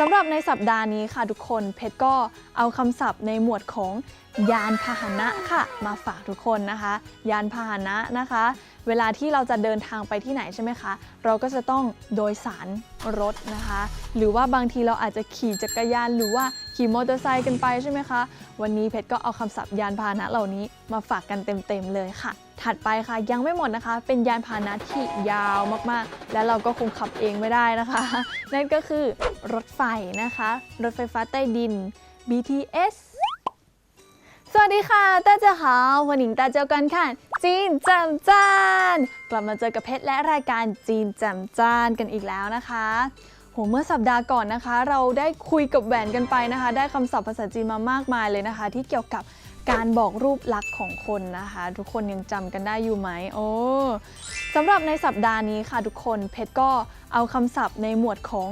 สำหรับในสัปดาห์นี้ค่ะทุกคนเพชรก็เอาคำศัพท์ในหมวดของยานพาหนะค่ะ มาฝากทุกคนนะคะ ยานพาหนะนะคะ เวลาที่เราจะเดินทางไปที่ไหนใช่ไหมคะ เราก็จะต้องโดยสารรถนะคะ หรือว่าบางทีเราอาจจะขี่จักรยาน หรือว่าขี่มอเตอร์ไซค์กันไปใช่ไหมคะ วันนี้เพชรก็เอาคำศัพท์ยานพาหนะเหล่านี้มาฝากกันเต็มๆเลยค่ะ ถัดไปค่ะยังไม่หมดนะคะ เป็นยานพาหนะที่ยาวมากๆ และเราก็คงขับเองไม่ได้นะคะ นั่นก็คือรถไฟนะคะ รถไฟฟ้าใต้ดิน BTS สวัสดีค่ะ大家好欢迎大家观看 จีนแจำจานกลับมาเจอกับเพชรและรายการจีนแจำจานกันอีกแล้วนะคะโหเมื่อสัปดาห์ก่อนนะคะ เราได้คุยกับแหวนกันไปนะคะ ได้คำศัพท์ภาษาจีนมามากมายเลยนะคะ ที่เกี่ยวกับ การบอกรูปลักษณ์ของคนนะคะ ทุกคนยังจำกันได้อยู่ไหมโอ้สำหรับในสัปดาห์นี้ค่ะทุกคนเพชรก็เอาคำศัพท์ในหมวดของ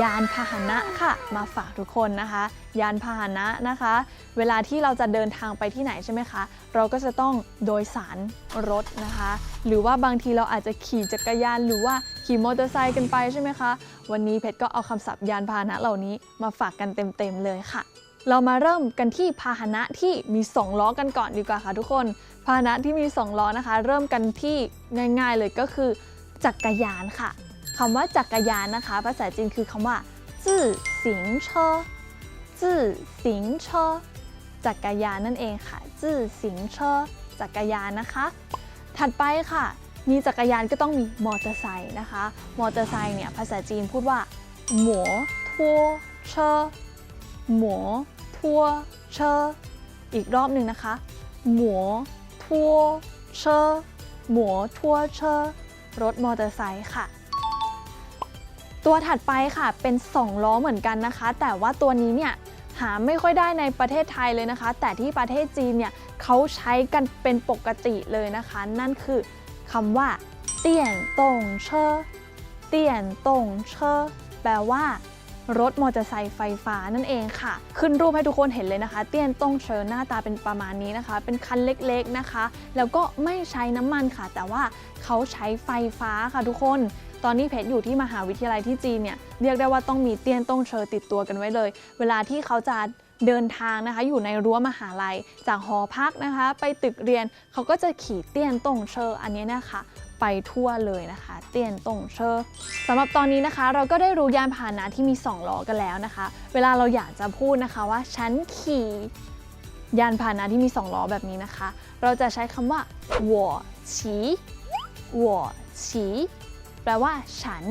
ยานพาหนะค่ะ มาฝากทุกคนนะคะ ยานพาหนะนะคะ เวลาที่เราจะเดินทางไปที่ไหนใช่ไหมคะ เราก็จะต้องโดยสารรถนะคะ หรือว่าบางทีเราอาจจะขี่จักรยานหรือว่าขี่มอเตอร์ไซค์กันไปใช่ไหมคะ วันนี้เพชรก็เอาคำศัพท์ยานพาหนะเหล่านี้มาฝากกันเต็มๆเลยค่ะ เรามาเริ่มกันที่พาหนะที่มี 2 ล้อกันก่อนดีกว่าค่ะทุกคน พาหนะที่มี 2 ล้อนะคะ เริ่มกันที่ง่าย ๆ เลยก็คือ จักรยานค่ะคำว่าจักรยานนะคะ ภาษาจีนคือคำว่าจื่อสิงเชอจื่อสิงเชอจักรยานนั่นเองค่ะจื่อสิงเชอจักรยานนะคะ ถัดไปค่ะ มีจักรยานก็ต้องมีมอเตอร์ไซค์นะคะ มอเตอร์ไซค์เนี่ยภาษาจีนพูดว่าหมัวทัวเชอ หมัวทัวเชออีกรอบหนึ่งนะคะหมัวทัวเชอหมัวทัวเชอรถมอเตอร์ไซค์ค่ะ ตัวถัดไปค่ะเป็น 2 ล้อเหมือนกันนะคะ แต่ว่าตัวนี้เนี่ยหาไม่ค่อยได้ในประเทศไทยเลยนะคะ แต่ที่ประเทศจีนเนี่ยเขาใช้กันเป็นปกติเลยนะคะ นั่นคือคำว่าเตี้ยนตงเชอเตี้ยนตงเชอแปลว่า รถมอเตอร์ไซค์ไฟฟ้านั่นเองค่ะ ขึ้นรูปให้ทุกคนเห็นเลยนะคะ เตี้ยนต้งเชิญหน้าตาเป็นประมาณนี้นะคะ เป็นคันเล็กๆนะคะ แล้วก็ไม่ใช้น้ำมันค่ะ แต่ว่าเขาใช้ไฟฟ้าค่ะทุกคน ตอนนี้เพชรอยู่ที่มหาวิทยาลัยที่จีนเนี่ยเรียกได้ว่าต้องมีเตี้ยนต้งเชอติดตัวกันไว้เลย เวลาที่เขาจะเดินทางนะคะอยู่ในรั้วมหาลัย จากหอพักนะคะ ไปตึกเรียนเขาก็จะขี่เตี้ยนต้งเชออันนี้นะคะ ไปทั่วเลยนะคะ เตี้ยนตงเชอสำหรับตอนนี้นะคะ เราก็ได้รู้ยานพาหนะที่มี 2 ล้อกันแล้วนะคะ เวลาเราอยากจะพูดนะคะว่าฉันขี่ยานพาหนะที่มี 2 ล้อแบบนี้นะคะ เราจะใช้คำว่า我骑我骑แปลว่าฉัน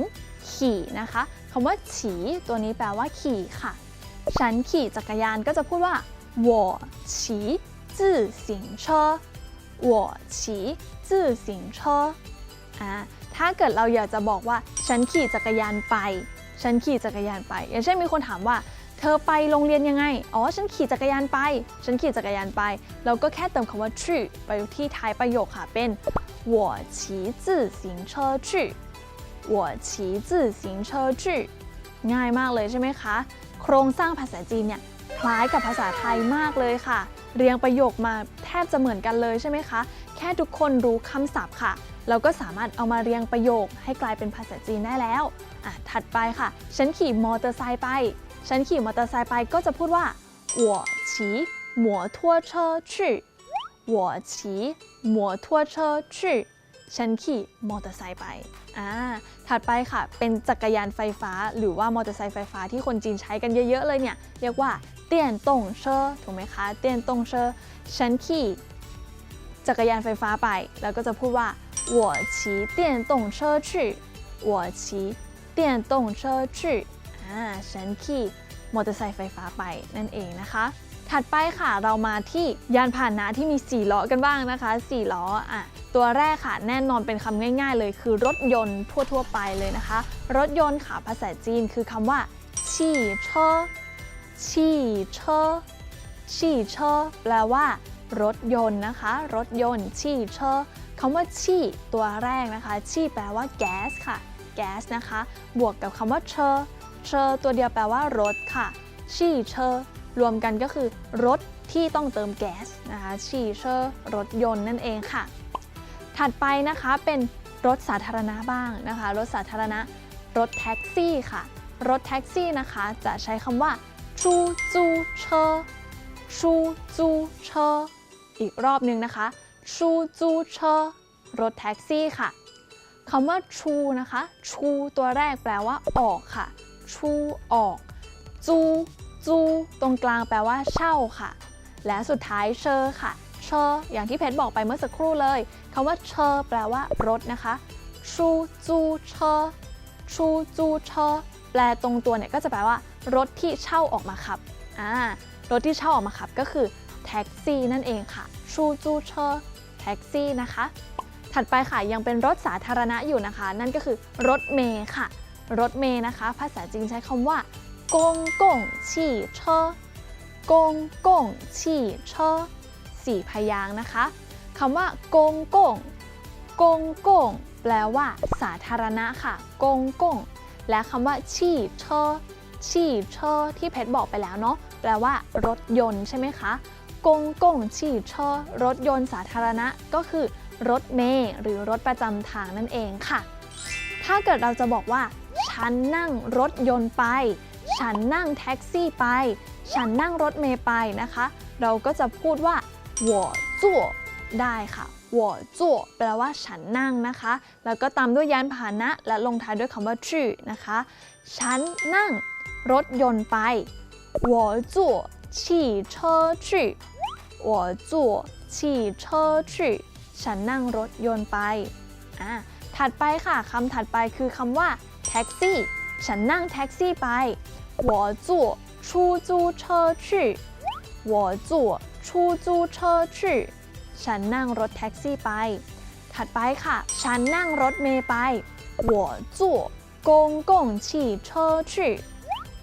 ขี่นะคะคำว่าฉีตัวนี้แปลว่าขี่ค่ะ ฉันขี่จักรยานก็จะพูดว่า我骑自行车我骑自行车อ่า ถ้าเกิดเราอยากจะบอกว่าฉันขี่จักรยานไป ฉันขี่จักรยานไป อย่างเช่นมีคนถามว่า เธอไปโรงเรียนยังไง อ๋อ ฉันขี่จักรยานไป ฉันขี่จักรยานไป เราก็แค่เติมคำว่า去ไปที่ท้ายประโยคค่ะ เป็น我骑自行车去我骑自行车去ง่ายมากเลยใช่ไหมคะ โครงสร้างภาษาจีนเนี่ยคล้ายกับภาษาไทยมากเลยค่ะ เรียงประโยคมาแทบจะเหมือนกันเลยใช่ไหมคะ แค่ทุกคนรู้คำศัพท์ค่ะ เราก็สามารถเอามาเรียงประโยคให้กลายเป็นภาษาจีนได้แล้วอ่ะถัดไปค่ะ ฉันขี่มอเตอร์ไซค์ไป ฉันขี่มอเตอร์ไซค์ไปก็จะพูดว่า我骑摩托车去我骑摩托车去ฉันขี่มอเตอร์ไซค์ไปอ่าถัดไปค่ะ เป็นจักรยานไฟฟ้า หรือว่ามอเตอร์ไซค์ไฟฟ้าที่คนจีนใช้กันเยอะ ๆ เลยเนี่ย เรียกว่าเตี้ยนตงเชอถูกไหมคะ เตี้ยนตงเชอฉันขี่จักรยานไฟฟ้าไป แล้วก็จะพูดว่า 我骑电动车去我骑电动车去อ่าฉันขี่มอเตอร์ไซค์ไฟฟ้าไปนั่นเองนะคะ ถัดไปค่ะเรามาที่ยานพาหนะที่มี 4 ล้อกันบ้างนะคะ 4 ล้ออ่ะตัวแรกค่ะแน่นอนเป็นคำง่าย ๆ เลยคือรถยนต์ทั่ว ๆ ไปเลยนะคะ รถยนต์ค่ะภาษาจีนคือคำว่าชี่เชอชี่เชอชี่เชอแปลว่า รถยนต์นะคะ รถยนต์ชี่เชอ คำว่าชี่ตัวแรกนะคะชี่แปลว่าแก๊สค่ะแก๊สนะคะ บวกกับคำว่าเชอเชอตัวเดียวแปลว่ารถค่ะชี่เชอรวมกันก็คือรถที่ต้องเติมแก๊สนะคะชี่เชอรถยนต์นั่นเองค่ะ ถัดไปนะคะเป็นรถสาธารณะบ้างนะคะ รถสาธารณะ รถแท็กซี่ค่ะ รถแท็กซี่นะคะจะใช้คำว่าชูจูเชอชูจูเชออีกรอบนึงนะคะ ชูจูเชอรถแท็กซี่ค่ะคำว่าชูนะคะ ชูตัวแรกแปลว่าออกค่ะ ชูออก จู จู ตรงกลางแปลว่าเช่าค่ะ และสุดท้ายเชอค่ะ เชอ อย่างที่เพชรบอกไปเมื่อสักครู่เลยคำว่าเชอแปลว่ารถนะคะ ชูจูเชอชูจูเชอแปลตรงตัวเนี่ยก็จะแปลว่า รถที่เช่าออกมาขับอ่ารถที่เช่าออกมาขับก็คือแท็กซี่นั่นเองค่ะ ชูจูเชอ ท็กซี่นะคะ ถัดไปค่ะยังเป็นรถสาธารณะอยู่นะคะ นั่นก็คือรถเมย์ค่ะ รถเมย์นะคะ ภาษาจีนใช้คำว่ากงกงชี่เชอกงกงชี่เชอสี่พยางนะคะคำว่ากงกงกงกงแปลว่า สาธารณะค่ะ กงกงและคำว่าชี่เชอชี่เชอที่เพชรบอกไปแล้วเนาะแปลว่ารถยนต์ใช่ไหมคะ กงกงชี่เชอรถยนต์สาธารณะก็คือ รถเมล์หรือรถประจำทางนั่นเองค่ะ ถ้าเกิดเราจะบอกว่า ฉันนั่งรถยนต์ไป ฉันนั่งแท็กซี่ไป ฉันนั่งรถเมล์ไปนะคะ เราก็จะพูดว่า我坐ได้ค่ะ我坐แปลว่าฉันนั่งนะคะ แล้วก็ตามด้วยยานพาหนะ และลงท้ายด้วยคำว่าชื่อนะคะ ฉันนั่งรถยนต์ไป我坐 汽车去我坐汽车去ฉันนั่งรถยนต์ไปอ่าถัดไปค่ะคำถัดไปคือคำว่าแท็กซี่ ฉันนั่งแท็กซี่ไป我坐出租车去我坐出租车去ฉันนั่งรถแท็กซี่ไป ถัดไปค่ะ ฉันนั่งรถเมล์ไป我坐公共汽车去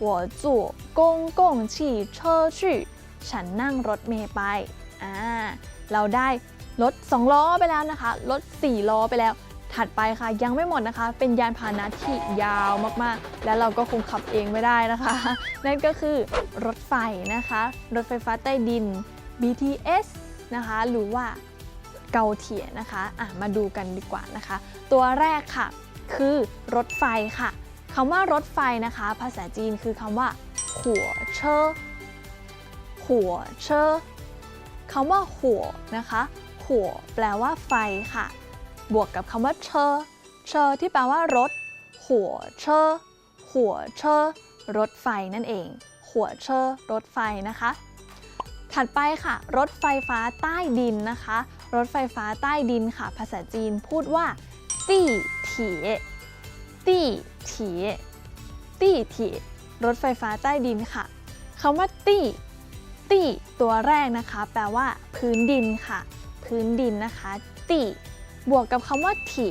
我坐公共汽车去ฉันนั่งรถเมล์ไปอ่าเราได้รถ 2 ล้อไปแล้วนะคะ รถ 4 ล้อไปแล้ว ถัดไปค่ะยังไม่หมดนะคะ เป็นยานพาหนะที่ยาวมากๆ และเราก็คงขับเองไม่ได้นะคะ นั่นก็คือรถไฟนะคะ รถไฟฟ้าใต้ดิน BTS นะคะ หรือว่าเกาเทียนะคะอ่ะมาดูกันดีกว่านะคะ ตัวแรกค่ะ คือรถไฟค่ะ คำว่ารถไฟนะคะ ภาษาจีนคือคำว่าหัวเชอหัวเชอคำว่าหัวนะคะหัวแปลว่าไฟค่ะ บวกกับคำว่าเชอเชอที่แปลว่ารถ หัวเชอหัวเชอรถไฟนั่นเอง หัวเชอรถไฟนะคะ ถัดไปค่ะ รถไฟฟ้าใต้ดินนะคะ รถไฟฟ้าใต้ดินค่ะ ภาษาจีนพูดว่าตี้เถียตี้ ถียตี้เถียรถไฟฟ้าใต้ดินค่ะคำว่าตี้ตี้ตัวแรกนะคะ แปลว่า พื้นดินค่ะ พื้นดินนะคะตีบวกกับคำว่าเถี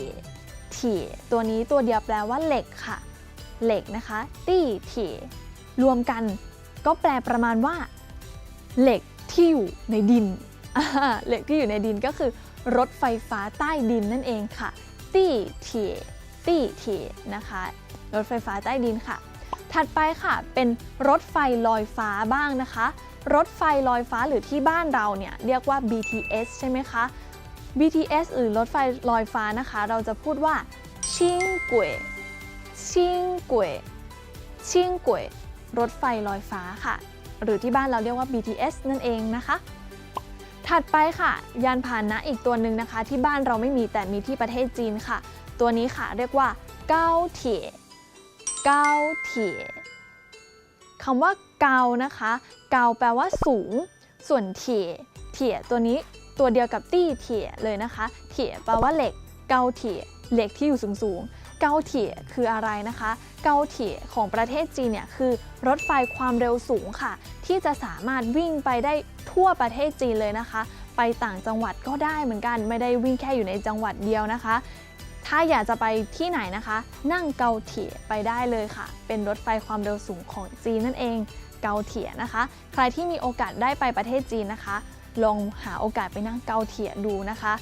ถีตัวนี้ตัวเดียวแปลว่าเหล็กค่ะ เหล็กนะคะตีถีรวมกัน ก็แปลประมาณว่า เหล็กที่อยู่ในดิน เหล็กที่อยู่ในดินก็คือ รถไฟฟ้าใต้ดินนั่นเองค่ะตีเถียตี้เถีนะคะ รถไฟฟ้าใต้ดินค่ะ ถัดไปค่ะเป็นรถไฟลอยฟ้าบ้างนะคะ รถไฟลอยฟ้าหรือที่บ้านเราเนี่ยเรียกว่า BTS ใช่ไหมคะ BTS หรือรถไฟลอยฟ้านะคะ เราจะพูดว่าชิงกวยชิงกวยชิงกวยรถไฟลอยฟ้าค่ะ หรือที่บ้านเราเรียกว่า BTS นั่นเองนะคะ ถัดไปค่ะ ยานพาหนะอีกตัวหนึ่งนะคะ ที่บ้านเราไม่มีแต่มีที่ประเทศจีนค่ะ ตัวนี้ค่ะเรียกว่าเก้าเถีย เกาเถียคำว่าเกานะคะ เกาแปลว่าสูง ส่วนเถียเถียตัวนี้ตัวเดียวกับตี้เถียเลยนะคะ เถียแปลว่าเหล็ก เกาเถียเหล็กที่อยู่สูงๆ เกาเถี่ยคืออะไรนะคะ เกาเถี่ยของประเทศจีนเนี่ยคือรถไฟความเร็วสูงค่ะ ที่จะสามารถวิ่งไปได้ทั่วประเทศจีนเลยนะคะ ไปต่างจังหวัดก็ได้เหมือนกัน ไม่ได้วิ่งแค่อยู่ในจังหวัดเดียวนะคะ ถ้าอยากจะไปที่ไหนนะคะ นั่งเกาเถียไปได้เลยค่ะ เป็นรถไฟความเร็วสูงของจีนนั่นเองเกาเถียนะคะ ใครที่มีโอกาสได้ไปประเทศจีนนะคะ ลองหาโอกาสไปนั่งเกาเถียดูนะคะ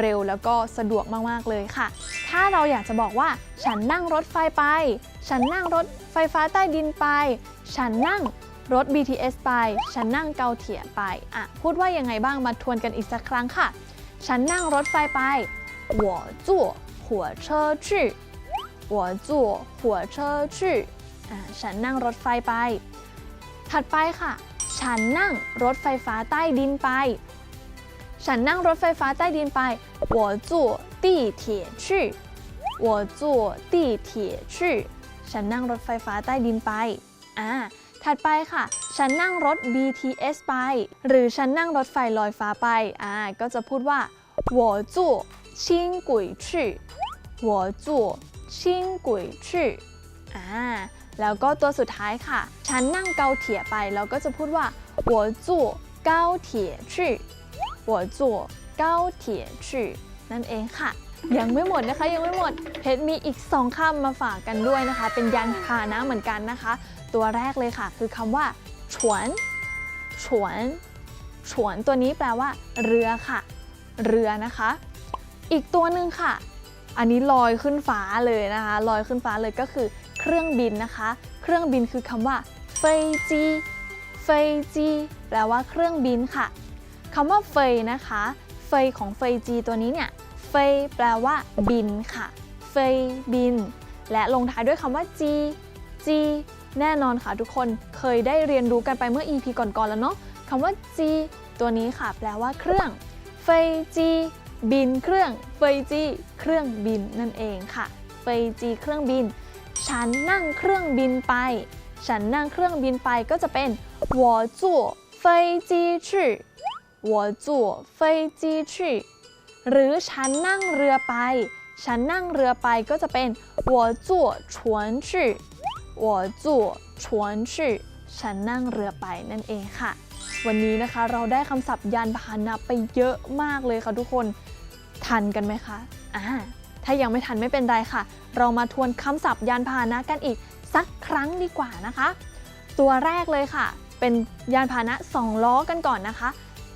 เร็วแล้วก็สะดวกมากๆเลยค่ะ ถ้าเราอยากจะบอกว่า ฉันนั่งรถไฟไป ฉันนั่งรถไฟฟ้าใต้ดินไป ฉันนั่งรถ BTS ไป ฉันนั่งเกาเถียไป อะ พูดว่ายังไงบ้างมาทวนกันอีกสักครั้งค่ะ ฉันนั่งรถไฟไป我坐 火车去我坐火车去อ่ะฉันนั่งรถไฟไป ถัดไปค่ะ ฉันนั่งรถไฟฟ้าใต้ดินไป ฉันนั่งรถไฟฟ้าใต้ดินไป我坐地铁去我坐地铁去ฉันนั่งรถไฟฟ้าใต้ดินไป อ่า ถัดไปค่ะ ฉันนั่งรถ BTS ไป หรือฉันนั่งรถไฟลอยฟ้าไป อ่า ก็จะพูดว่า我坐 轻轨去我坐轻轨去อ่า แล้วก็ตัวสุดท้ายค่ะ ฉันนั่งเกาเถี่ยไปเราก็จะพูดว่า我坐高铁去我坐高铁去นั่นเองค่ะ ยังไม่หมดนะคะยังไม่หมด เพชรมีอีก 2คำมาฝากกันด้วยนะคะ เป็นยานพาหนะเหมือนกันนะคะ ตัวแรกเลยค่ะ คือคำว่าฉวนฉวนฉวนตัวนี้แปลว่า เรือค่ะ เรือนะคะ อีกตัวหนึ่งค่ะ อันนี้ลอยขึ้นฟ้าเลยนะคะลอยขึ้นฟ้าเลยก็คือเครื่องบินนะคะ เครื่องบินคือคำว่าเฟยจีเฟยจีแปลว่าเครื่องบินค่ะคำว่าเฟยนะคะเฟยของเฟยจีตัวนี้เนี่ยเฟยแปลว่าบินค่ะเฟยบิน และลงท้ายด้วยคำว่าจีจีแน่นอนค่ะทุกคนเคยได้เรียนรู้กันไปเมื่อ EP ก่อนๆแล้วเนาะคำว่าจีตัวนี้ค่ะ แปลว่าเครื่องเฟยจี บินเครื่องเฟยจีเครื่องบินนั่นเองค่ะเฟยจีเครื่องบิน ฉันนั่งเครื่องบินไป ฉันนั่งเครื่องบินไปก็จะเป็น我坐飞机去我坐飞机去หรือฉันนั่งเรือไป ฉันนั่งเรือไปก็จะเป็น我坐船去我坐船去ฉันนั่งเรือไปนั่นเองค่ะ วันนี้นะคะเราได้คำศัพท์ยานพาหนะไปเยอะมากเลยค่ะทุกคน ทันกันไหมคะอ่าถ้ายังไม่ทันไม่เป็นไรค่ะ เรามาทวนคำศัพท์ยานพาหนะกันอีกสักครั้งดีกว่านะคะ ตัวแรกเลยค่ะ เป็นยานพาหนะสองล้อกันก่อนนะคะ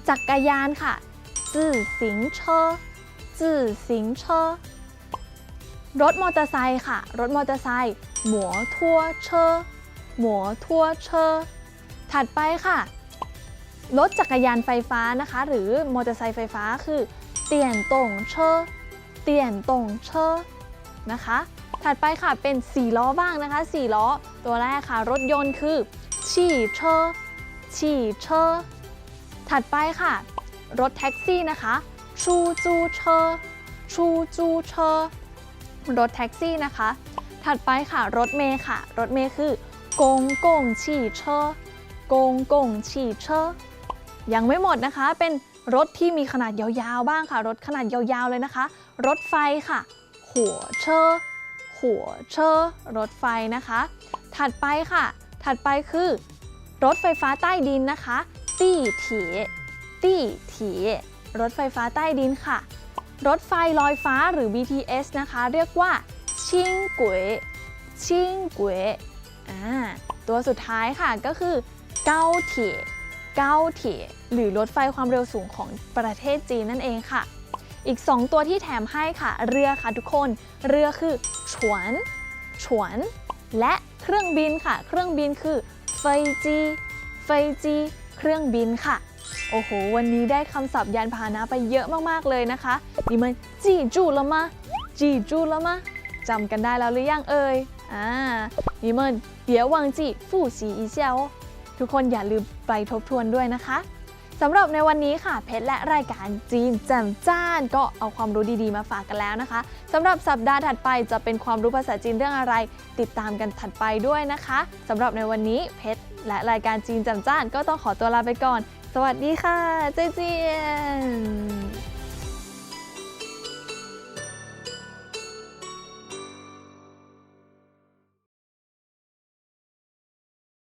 จักรยานค่ะจื่อสิงเชอจื่อสิงเชอรถมอเตอร์ไซค์ค่ะ รถมอเตอร์ไซค์หมัวทั่วเชอหมัวทั่วเชอถัดไปค่ะ รถจักรยานไฟฟ้านะคะ หรือมอเตอร์ไซค์ไฟฟ้าคือ เตียนตงเชอเตียนตงเชอนะคะ ถัดไปค่ะเป็น 4 ล้อบ้างนะคะ4ล้อ ตัวแรกค่ะรถยนต์คือฉี่เชอฉี่เชอถัดไปค่ะ รถแท็กซี่นะคะ ชูจูเชอชูจูเชอรถแท็กซี่นะคะ ถัดไปค่ะ รถเมย์ค่ะ รถเมย์คือกงกงฉี่เชอกงกงฉี่เชอยังไม่หมดนะคะเป็น รถที่มีขนาดยาวๆบ้างค่ะ รถขนาดยาวๆเลยนะคะ รถไฟค่ะ หัวเชอร์หัวเชอร์รถไฟนะคะ ถัดไปค่ะ ถัดไปคือ รถไฟฟ้าใต้ดินนะคะตี้ถีตี้ถีรถไฟฟ้าใต้ดินค่ะ รถไฟลอยฟ้าหรือ BTS นะคะ เรียกว่า ชิงก๋วยชิงก๋วยอ่าตัวสุดท้ายค่ะก็คือเกาเถีย 9เถีหรือรถไฟความเร็วสูงของประเทศจีนนั่นเองค่ะ อีก 2 ตัวที่แถมให้ค่ะ เรือค่ะทุกคน เรือคือฉวนฉวน และเครื่องบินค่ะ เครื่องบินคือเฟยจีเฟยจีเครื่องบินค่ะ โอ้โห วันนี้ได้คำศัพท์ยานพาหนะไปเยอะมากๆเลยนะคะ นี่มันจีจูและมะจีจูและมะจำกันได้แล้วหรือยังเอ่ยอ่านี่มันเดี๋ยววังจีฟู่สีอีเซียว ทุกคนอย่าลืมไปทบทวนด้วยนะคะสำหรับในวันนี้ค่ะเพชรและรายการจีนแจ่มจ้าน ก็เอาความรู้ดีๆมาฝากกันแล้วนะคะสำหรับสัปดาห์ถัดไปจะเป็นความรู้ภาษาจีนเรื่องอะไร ติดตามกันถัดไปด้วยนะคะสำหรับในวันนี้เพชรและรายการจีนแจ่มจ้าน ก็ต้องขอตัวลาไปก่อน สวัสดีค่ะ เจเจียน